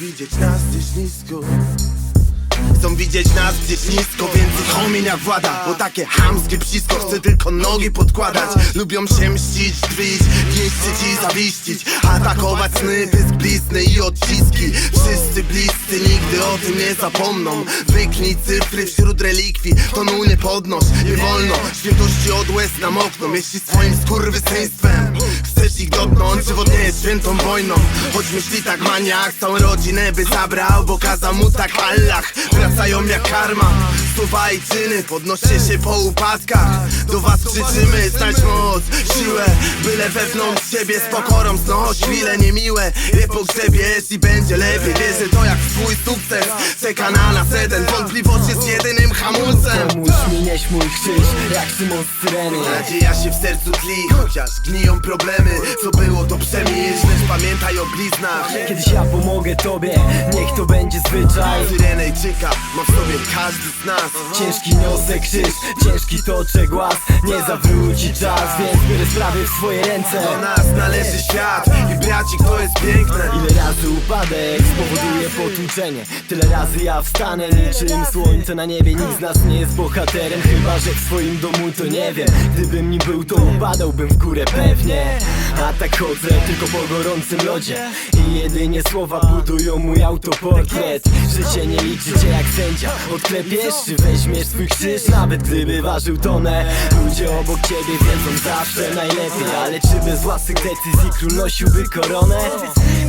widzieć nas gdzieś nisko. Chcą widzieć nas gdzieś nisko Więcej homin jak włada Bo takie hamskie psisko Chce tylko nogi podkładać. Lubią się mścić, drwić Niszczyć i zawiścić Atakować sny, pysk blizny i odciski. Wszyscy bliscy nigdy o tym nie zapomną. Wyknij cyfry wśród relikwii Tonu nie podnoś, nie wolno. Świętości od łez nam okno Jeśli swoim skurwysyństwem Ich dotknąć, żywot nie jest świętą wojną. Choć myśli tak maniak Całą rodzinę by zabrał, bo kazał mu tak Allah Wracają jak karma. Słowa i czyny, podnoście się po upadkach. Do was krzyczymy, znać moc, siłę Byle wewnątrz siebie z pokorą znoś. Chwile niemiłe, je pogrzebiesz i będzie lepiej. Wierzę to jak swój sukces. Czeka na nas jeden, wątpliwość jest jedynym hamulcem. Pomóż mi nieś mój krzyż, jak Szymon z Syreny. Nadzieja się w sercu tli, chociaż gniją problemy. Co było to przemilcz, lecz pamiętaj o bliznach. Kiedyś ja pomogę tobie, niech to będzie zwyczaj Ma w sobie każdy z nas. Ciężki niosę krzyż, ciężki toczę głaz. Nie zawróci czas, więc biorę sprawy w swoje ręce. Do nas należy świat i bracik to jest piękne Ile razy upadek spowoduje potłuczenie? Tyle razy ja wstanę niczym słońce na niebie. Nikt z nas nie jest bohaterem, chyba że w swoim domu to nie wiem. Gdybym nim był to upadałbym w górę pewnie A tak chodzę tylko po gorącym lodzie. I jedynie słowa budują mój autoportret. Życie nie liczy cię jak sędzia. Odklepiesz czy weźmiesz swój krzyż? Nawet gdyby ważył tonę. Ludzie obok ciebie wiedzą zawsze najlepiej. Ale czy bez własnych decyzji król nosiłby koronę?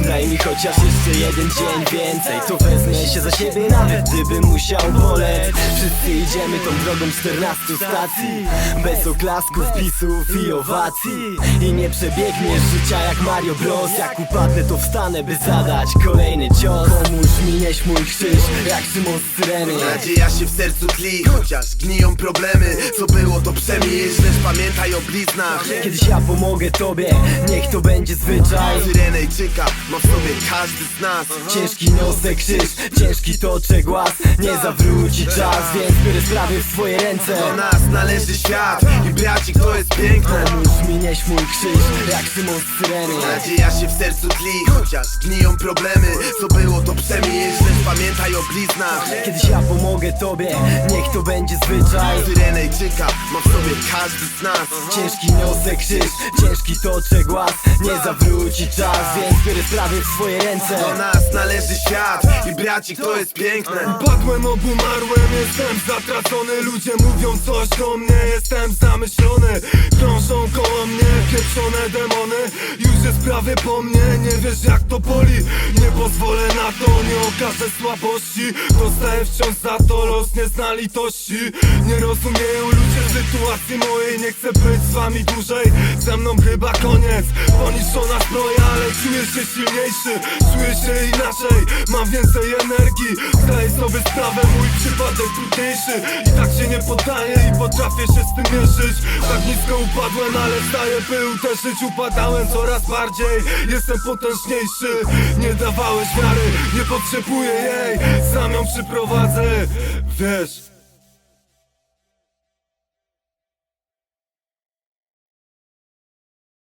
Daj mi chociaż jeszcze jeden dzień więcej To wezmę się za siebie nawet gdybym musiał boleć Wszyscy idziemy tą drogą 14 stacji Bez oklasków, pisów i owacji. I nie przebiegniesz życia jak Mario Bros. Jak upadnę to wstanę by zadać kolejny cios. Mi nieś mój krzyż jak Szymon z Syreny. Nadzieja się w sercu tli, chociaż gniją problemy. Co było to przemilcz, lecz pamiętaj o bliznach. Kiedyś ja pomogę tobie, niech to będzie zwyczaj. Syrenejczyka ma w sobie każdy z nas. Ciężki niosę krzyż, ciężki toczę głaz. Nie zawróci czas, więc biorę sprawy w swoje ręce. Do nas należy świat i bracik to jest piękne mi nieś mój krzyż, jak Szymon z Syreny. Nadzieja się w sercu tli, chociaż gniją problemy. Co było to przemilcz, lecz pamiętaj o bliznach. Kiedyś ja pomogę tobie, niech to będzie zwyczaj. Syrenejczyka ma w sobie każdy z nas. Ciężki niosę krzyż, ciężki toczę głaz. Nie zawróci czas, więc biorę sprawy w swoje ręce. Do nas należy świat i bracik to jest piękne. Padłem, obumarłem, jestem zatracony. Ludzie mówią coś do mnie, jestem zamyślony. Krążą koło mnie pieprzone demony Już jest prawie po mnie, nie wiesz jak to boli Nie pozwolę na to, nie okażę słabości. Dostaję wciąż za to los, nie zna litości Nie rozumieją ludzie sytuacji mojej Nie chcę być z wami dłużej, ze mną chyba koniec Poniszczona zbroja, czuję się silniejszy Czuję się inaczej, mam więcej energii. Zdaję sobie sprawę, mój przypadek trudniejszy. I tak się nie poddaję i potrafię się z tym mierzyć. Tak nisko upadłem, ale wstaję by uderzyć. Upadałem coraz bardziej, jestem potężniejszy. Nie dawałeś wiary, nie potrzebuję jej. Sam ją przyprowadzę, wiesz